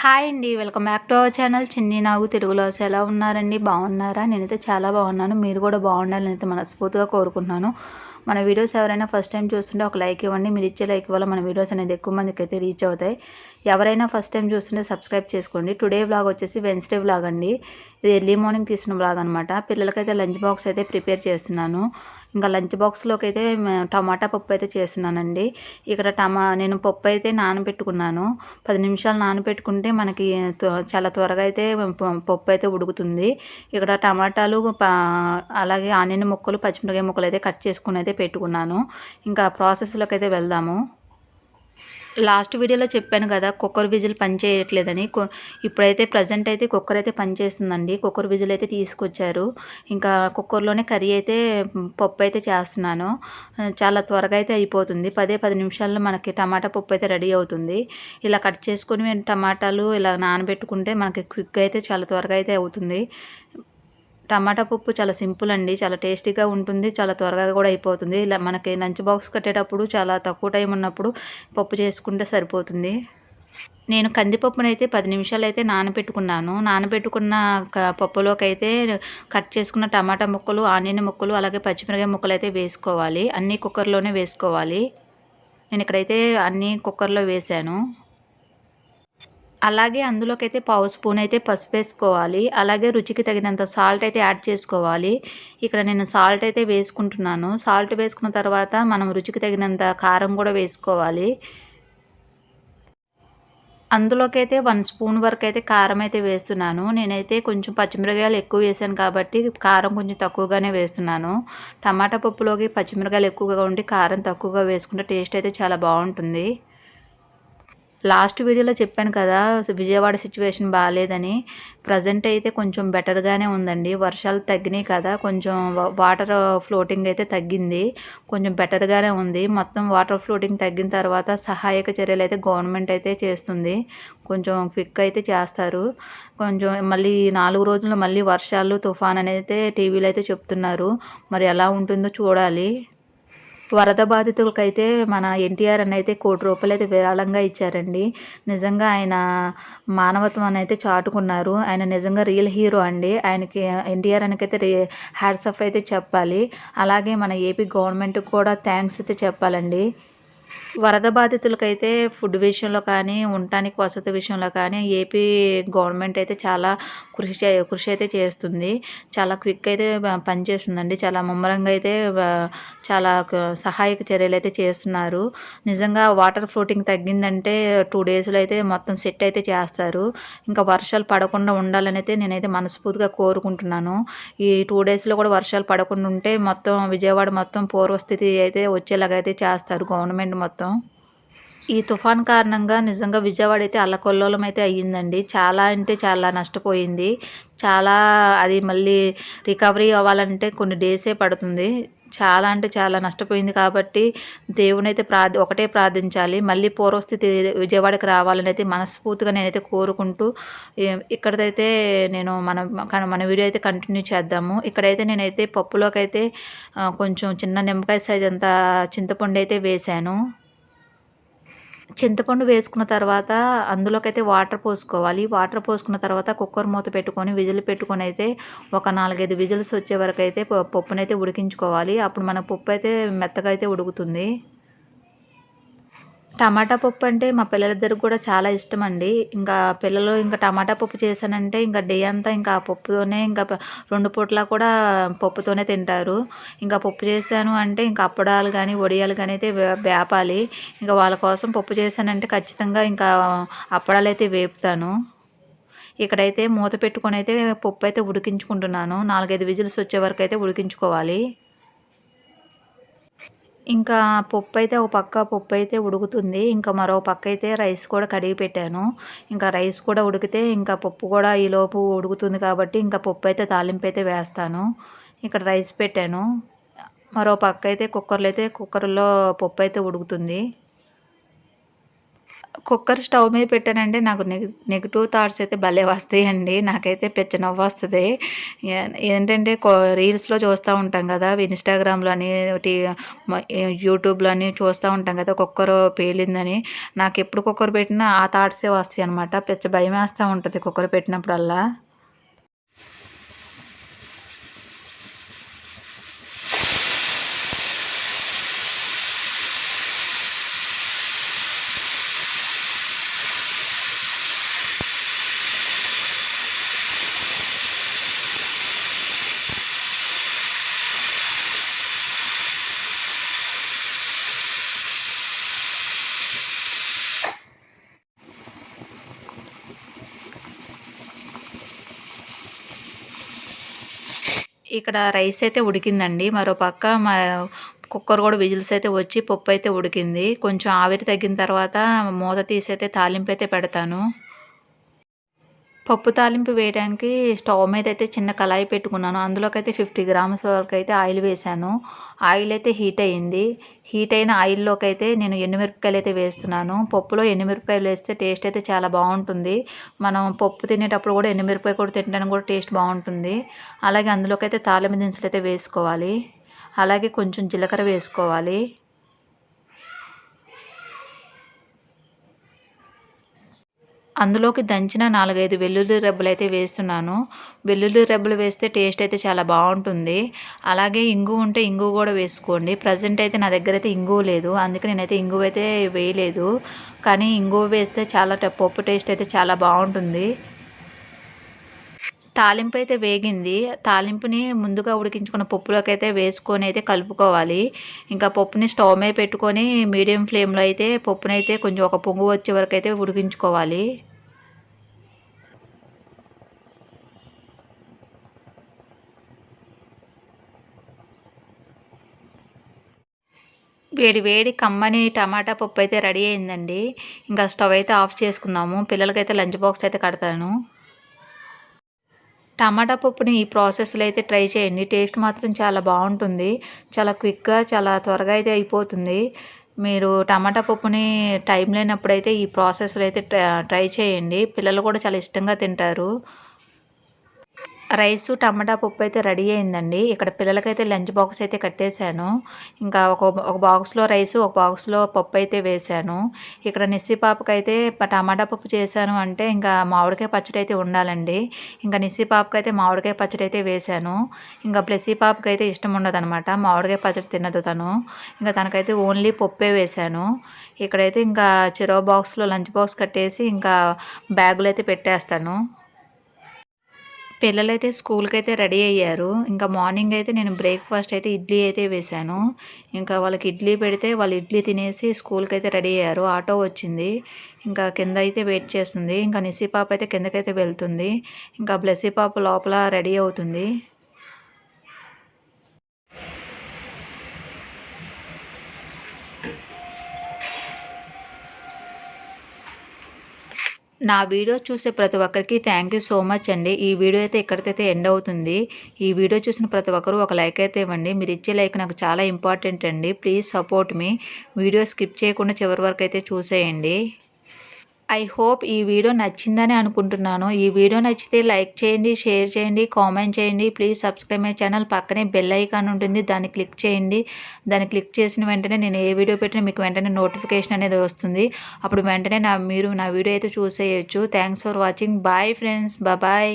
Hi అండి welcome back to our channel. Chinni Nagu తెలుగులో ఎలా ఉన్నారండి? బాగున్నారా? నేనైతే చాలా బాగున్నాను. మీరు కూడా బాగుండాలని అయితే మనస్ఫూర్తిగా కోరుకుంటున్నాను. మన వీడియోస్ ఎవరైనా ఫస్ట్ టైం చూస్తుంటే ఒక లైక్ ఇవ్వండి. మీరు ఇచ్చే లైక్ వల్ల మన వీడియోస్ అనేది ఎక్కువ మందికి అయితే రీచ్ అవుతాయి. ఎవరైనా ఫస్ట్ టైం చూస్తుంటే సబ్స్క్రైబ్ చేసుకోండి. టుడే బ్లాగ్ వచ్చేసి వెన్స్డే బ్లాగ్ అండి. ఇది ఎర్లీ మార్నింగ్ తీసిన బ్లాగ్ అనమాట పిల్లలకైతే లంచ్ బాక్స్ అయితే ప్రిపేర్ చేస్తున్నాను. ఇంకా లంచ్ బాక్స్లోకి అయితే టమాటా పప్పు అయితే చేస్తున్నానండి. ఇక్కడ టమా నేను పప్పు అయితే నానబెట్టుకున్నాను. పది నిమిషాలు నానబెట్టుకుంటే మనకి త్వ- చాలా త్వరగా అయితే ప- పప్పు అయితే ఉడుకుతుంది. ఇక్కడ టమాటాలు అలాగే ఆనియన్ ముక్కలు పచ్చిమిరకాయ ముక్కలు అయితే కట్ చేసుకుని అయితే పెట్టుకున్నాను. ఇంకా ప్రాసెస్లోకి అయితే వెళ్దాము. లాస్ట్ వీడియోలో చెప్పాను కదా కుక్కర్ విజిల్ పనిచేయట్లేదని ఇప్పుడైతే ప్రజెంట్ అయితే కుక్కర్ అయితే పనిచేస్తుందండి కుక్కర్ విజిల్ అయితే తీసుకొచ్చారు. ఇంకా కుక్కర్లోనే కర్రీ అయితే పప్పు అయితే చేస్తున్నాను. చాలా త్వరగా అయితే అయిపోతుంది. పదే పది నిమిషాల్లో మనకి టమాటా పప్పు అయితే రెడీ అవుతుంది. ఇలా కట్ చేసుకొని టమాటాలు ఇలా నానబెట్టుకుంటే మనకి క్విక్ అయితే చాలా త్వరగా అయితే అవుతుంది. టమాటా పప్పు చాలా సింపుల్ అండి. చాలా టేస్టీగా ఉంటుంది. చాలా త్వరగా కూడా అయిపోతుంది. ఇలా మనకి లంచ్ బాక్స్ కట్టేటప్పుడు చాలా తక్కువ టైం ఉన్నప్పుడు పప్పు చేసుకుంటే సరిపోతుంది. నేను కందిపప్పును అయితే పది నిమిషాలు అయితే నానబెట్టుకున్నాను. నానబెట్టుకున్న పప్పులోకి అయితే కట్ చేసుకున్న టమాటా ముక్కలు ఆనియన్ ముక్కలు అలాగే పచ్చిమిరకాయ ముక్కలు అయితే వేసుకోవాలి. అన్నీ కుక్కర్లోనే వేసుకోవాలి. నేను ఇక్కడైతే అన్నీ కుక్కర్లో వేసాను. అలాగే అందులోకి అయితే పావు స్పూన్ అయితే పసుపు వేసుకోవాలి అలాగే రుచికి తగినంత సాల్ట్ అయితే యాడ్ చేసుకోవాలి. ఇక్కడ నేను సాల్ట్ అయితే వేసుకుంటున్నాను. సాల్ట్ వేసుకున్న తర్వాత మనం రుచికి తగినంత కారం కూడా వేసుకోవాలి. అందులోకైతే వన్ స్పూన్ వరకు అయితే కారం అయితే వేస్తున్నాను. నేనైతే కొంచెం పచ్చిమిరకాయలు ఎక్కువ వేసాను కాబట్టి కారం కొంచెం తక్కువగానే వేస్తున్నాను. టమాటా పప్పులోకి పచ్చిమిరకాయలు ఎక్కువగా ఉండి కారం తక్కువగా వేసుకుంటే టేస్ట్ అయితే చాలా బాగుంటుంది. లాస్ట్ వీడియోలో చెప్పాను కదా విజయవాడ సిచ్యువేషన్ బాగాలేదని ప్రజెంట్ అయితే కొంచెం బెటర్గానే ఉందండి. వర్షాలు తగ్గినాయి కదా కొంచెం వా- వాటర్ ఫ్లోటింగ్ అయితే తగ్గింది. కొంచెం బెటర్గానే ఉంది. మొత్తం వాటర్ ఫ్లోటింగ్ తగ్గిన తర్వాత సహాయక చర్యలు అయితే గవర్నమెంట్ అయితే చేస్తుంది. కొంచెం క్విక్ అయితే చేస్తారు. కొంచెం మళ్ళీ నాలుగు రోజుల్లో మళ్ళీ వర్షాలు తుఫాన్ అనేది అయితే టీవీలో అయితే చెప్తున్నారు. మరి ఎలా ఉంటుందో చూడాలి. వరద బాధితులకైతే మన ఎన్టీఆర్ అని అయితే కోటి రూపాయలు అయితే విరాళంగా ఇచ్చారండి. నిజంగా ఆయన మానవత్వం అని అయితే చాటుకున్నారు. ఆయన నిజంగా రియల్ హీరో అండి. ఆయనకి ఎన్టీఆర్ అనకైతే రే హ్యాట్స్ ఆఫ్ అయితే చెప్పాలి. అలాగే మన ఏపీ గవర్నమెంట్కి కూడా థ్యాంక్స్ అయితే చెప్పాలండి. వరద బాధితులకైతే ఫుడ్ విషయంలో కానీ ఉండటానికి వసతి విషయంలో కానీ ఏపీ గవర్నమెంట్ అయితే చాలా కృషి చే కృషి అయితే చేస్తుంది. చాలా క్విక్ అయితే పనిచేస్తుందండి చాలా ముమ్మరంగా అయితే చాలా సహాయక చర్యలు అయితే చేస్తున్నారు. నిజంగా వాటర్ ఫ్లోటింగ్ తగ్గిందంటే టూ డేస్లో అయితే మొత్తం సెట్ అయితే చేస్తారు. ఇంకా వర్షాలు పడకుండా ఉండాలని అయితే నేనైతే మనస్ఫూర్తిగా కోరుకుంటున్నాను. ఈ టూ డేస్లో కూడా వర్షాలు పడకుండా ఉంటే మొత్తం విజయవాడ మొత్తం పూర్వస్థితి అయితే వచ్చేలాగా అయితే చేస్తారు గవర్నమెంట్ మొత్తం. ఈ తుఫాన్ కారణంగా నిజంగా విజయవాడ అయితే అల్లకొల్లోలం అయితే అయ్యిందండి. చాలా అంటే చాలా నష్టపోయింది. చాలా అది మళ్ళీ రికవరీ అవ్వాలంటే కొన్ని డేసే పడుతుంది. చాలా అంటే చాలా నష్టపోయింది కాబట్టి దేవుని అయితే ప్రార్థ ఒకటే ప్రార్థించాలి. మళ్ళీ పూర్వస్థితి విజయవాడకి రావాలని అయితే మనస్ఫూర్తిగా నేనైతే కోరుకుంటూ ఇక్కడైతే నేను మన మన వీడియో అయితే కంటిన్యూ చేద్దాము. ఇక్కడైతే నేనైతే పప్పులోకి అయితే కొంచెం చిన్న నిమ్మకాయ సైజ్ అంత చింతపండు అయితే వేశాను. చింతపండు వేసుకున్న తర్వాత అందులోకైతే వాటర్ పోసుకోవాలి. వాటర్ పోసుకున్న తర్వాత కుక్కర్ మూత పెట్టుకొని విజిల్ పెట్టుకొని అయితే ఒక నాలుగైదు విజిల్స్ వచ్చే వరకు అయితే పప్పునైతే ఉడికించుకోవాలి. అప్పుడు మన పప్పు అయితే మెత్తగా అయితే ఉడుకుతుంది. టమాటా పప్పు అంటే మా పిల్లలిద్దరికి కూడా చాలా ఇష్టం అండి ఇంకా పిల్లలు ఇంకా టమాటా పప్పు చేశానంటే ఇంకా డే అంతా ఇంకా ఆ పప్పుతోనే ఇంకా రెండు పూట్ల కూడా పప్పుతోనే తింటారు. ఇంకా పప్పు చేశాను అంటే ఇంకా అప్పడాలు కానీ వడియాలు కానీ అయితే వే- వేపాలి. ఇంకా వాళ్ళ కోసం పప్పు చేశానంటే ఖచ్చితంగా ఇంకా అప్పడాలు అయితే వేపుతాను. ఇక్కడైతే మూత పెట్టుకొని అయితే పప్పు అయితే ఉడికించుకుంటున్నాను. నాలుగైదు విజిల్స్ వచ్చే వరకు అయితే ఉడికించుకోవాలి. ఇంకా పప్పు అయితే ఒక పక్క పప్పు అయితే ఉడుకుతుంది. ఇంకా మరో పక్క అయితే రైస్ కూడా కడిగి పెట్టాను. ఇంకా రైస్ కూడా ఉడికితే ఇంకా పప్పు కూడా ఈలోపు ఉడుకుతుంది కాబట్టి ఇంకా పప్పు అయితే తాలింపు అయితే వేస్తాను. ఇక్కడ రైస్ పెట్టాను. మరో పక్క అయితే కుక్కర్లో అయితే కుక్కర్లో పప్పు అయితే ఉడుకుతుంది. కుక్కర్ స్టవ్ మీద పెట్టానంటే నాకు నెగ నెగిటివ్ థాట్స్ అయితే భలే వస్తాయండి. నాకైతే పిచ్చ నవ్వు వస్తుంది ఏంటంటే రీల్స్లో చూస్తూ ఉంటాం కదా ఇన్స్టాగ్రామ్లో అని యూట్యూబ్లో అని చూస్తూ ఉంటాం కదా కుక్కర్ పేలిందని. నాకు ఎప్పుడు కుక్కర్ పెట్టినా ఆ థాట్సే వస్తాయి అనమాట పిచ్చ భయం వేస్తూ ఉంటుంది కుక్కర్ పెట్టినప్పుడల్లా. ఇక్కడ రైస్ అయితే ఉడికిందండి. మరో పక్క మా కుక్కర్ కూడా విజిల్స్ అయితే వచ్చి పప్పు అయితే ఉడికింది. కొంచెం ఆవిరి తగ్గిన తర్వాత మూత తీసి అయితే తాలింపు అయితే పెడతాను. పప్పు తాలింపు వేయడానికి స్టవ్ మీద అయితే చిన్న కళాయి పెట్టుకున్నాను. అందులోకైతే ఫిఫ్టీ గ్రామ్స్ వరకు అయితే ఆయిల్ వేసాను ఆయిల్ అయితే హీట్ అయ్యింది. హీట్ అయిన ఆయిల్లోకి అయితే నేను ఎండుమిరపకాయలు అయితే వేస్తున్నాను. పప్పులో ఎండుమిరపకాయలు వేస్తే టేస్ట్ అయితే చాలా బాగుంటుంది. మనం పప్పు తినేటప్పుడు కూడా ఎండుమిరపకాయ కూడా తినడానికి కూడా టేస్ట్ బాగుంటుంది. అలాగే అందులోకి అయితే తాలింపు దినుసులు అయితే వేసుకోవాలి. అలాగే కొంచెం జీలకర్ర వేసుకోవాలి. అందులోకి దంచిన నాలుగైదు వెల్లుల్లి రెబ్బలు అయితే వేస్తున్నాను. వెల్లుల్లి రెబ్బలు వేస్తే టేస్ట్ అయితే చాలా బాగుంటుంది. అలాగే ఇంగు ఉంటే ఇంగు కూడా వేసుకోండి. ప్రజెంట్ అయితే నా దగ్గర అయితే ఇంగు లేదు. అందుకే నేనైతే ఇంగు అయితే వేయలేదు. కానీ ఇంగు వేస్తే చాలా పప్పు టేస్ట్ అయితే చాలా బాగుంటుంది. తాలింపు అయితే వేగింది. తాలింపుని ముందుగా ఉడికించుకున్న పప్పులోకి అయితే వేసుకొని అయితే కలుపుకోవాలి. ఇంకా పప్పుని స్టవ్ మీద పెట్టుకొని మీడియం ఫ్లేమ్లో అయితే పప్పునైతే కొంచెం ఒక పొంగు వచ్చే వరకు అయితే ఉడికించుకోవాలి. వేడి వేడి కమ్మని టమాటా పప్పు అయితే రెడీ అయిందండి. ఇంకా స్టవ్ అయితే ఆఫ్ చేసుకుందాము. పిల్లలకైతే లంచ్ బాక్స్ అయితే కడతాను. టమాటా పప్పుని ఈ ప్రాసెస్లో అయితే ట్రై చేయండి. టేస్ట్ మాత్రం చాలా బాగుంటుంది. చాలా క్విక్గా చాలా త్వరగా అయితే అయిపోతుంది. మీరు టమాటా పప్పుని టైం లేనప్పుడైతే ఈ ప్రాసెస్లో అయితే ట్రై చేయండి. పిల్లలు కూడా చాలా ఇష్టంగా తింటారు. రైసు టమాటా పప్పు అయితే రెడీ అయిందండి. ఇక్కడ పిల్లలకైతే లంచ్ బాక్స్ అయితే కట్టేశాను. ఇంకా ఒక ఒక బాక్స్లో రైసు ఒక బాక్స్లో పప్పు అయితే వేశాను. ఇక్కడ నిస్సి పాపకైతే టమాటా పప్పు చేశాను అంటే ఇంకా మామిడికాయ పచ్చడి అయితే ఉండాలండి. ఇంకా నిస్సి పాపకైతే మామిడికాయ పచ్చడి అయితే వేశాను. ఇంకా ప్లస్ పాపకి అయితే ఇష్టం ఉండదు అనమాట మామిడికాయ పచ్చడి తినదు తను. ఇంకా తనకైతే ఓన్లీ పప్పే వేశాను. ఇక్కడైతే ఇంకా చెరో బాక్స్లో లంచ్ బాక్స్ కట్టేసి ఇంకా బ్యాగులు అయితే పెట్టేస్తాను. పిల్లలైతే స్కూల్కి అయితే రెడీ అయ్యారు. ఇంకా మార్నింగ్ అయితే నేను బ్రేక్ఫాస్ట్ అయితే ఇడ్లీ అయితే వేశాను ఇంకా వాళ్ళకి ఇడ్లీ పెడితే వాళ్ళు ఇడ్లీ తినేసి స్కూల్కి అయితే రెడీ అయ్యారు. ఆటో వచ్చింది. ఇంకా కింద అయితే వెయిట్ చేస్తుంది. ఇంకా నిసి పాప అయితే కిందకైతే వెళ్తుంది. ఇంకా బ్లెస్సీ పాప లోపల రెడీ అవుతుంది. నా వీడియో చూసే ప్రతి ఒక్కరికి థ్యాంక్ యూ సో మచ్ అండి. ఈ వీడియో అయితే ఎక్కడికైతే ఎండ్ అవుతుంది. ఈ వీడియో చూసిన ప్రతి ఒక్కరు ఒక లైక్ అయితే ఇవ్వండి. మీరు ఇచ్చే లైక్ నాకు చాలా ఇంపార్టెంట్ అండి. ప్లీజ్ సపోర్ట్ మీ వీడియో స్కిప్ చేయకుండా చివరి వరకు అయితే చూసేయండి. ఐ హోప్ ఈ వీడియో నచ్చిందని అనుకుంటున్నాను. ఈ వీడియో నచ్చితే లైక్ చేయండి షేర్ చేయండి కామెంట్ చేయండి. Please subscribe my channel. పక్కనే బెల్ ఐకాన్ ఉంటుంది దాన్ని క్లిక్ చేయండి. దాన్ని క్లిక్ చేసిన వెంటనే నేను ఏ వీడియో పెట్టినా మీకు వెంటనే నోటిఫికేషన్ అనేది వస్తుంది. అప్పుడు వెంటనే నా మీరు నా వీడియో అయితే చూసేయచ్చు. Thanks for watching bye friends bye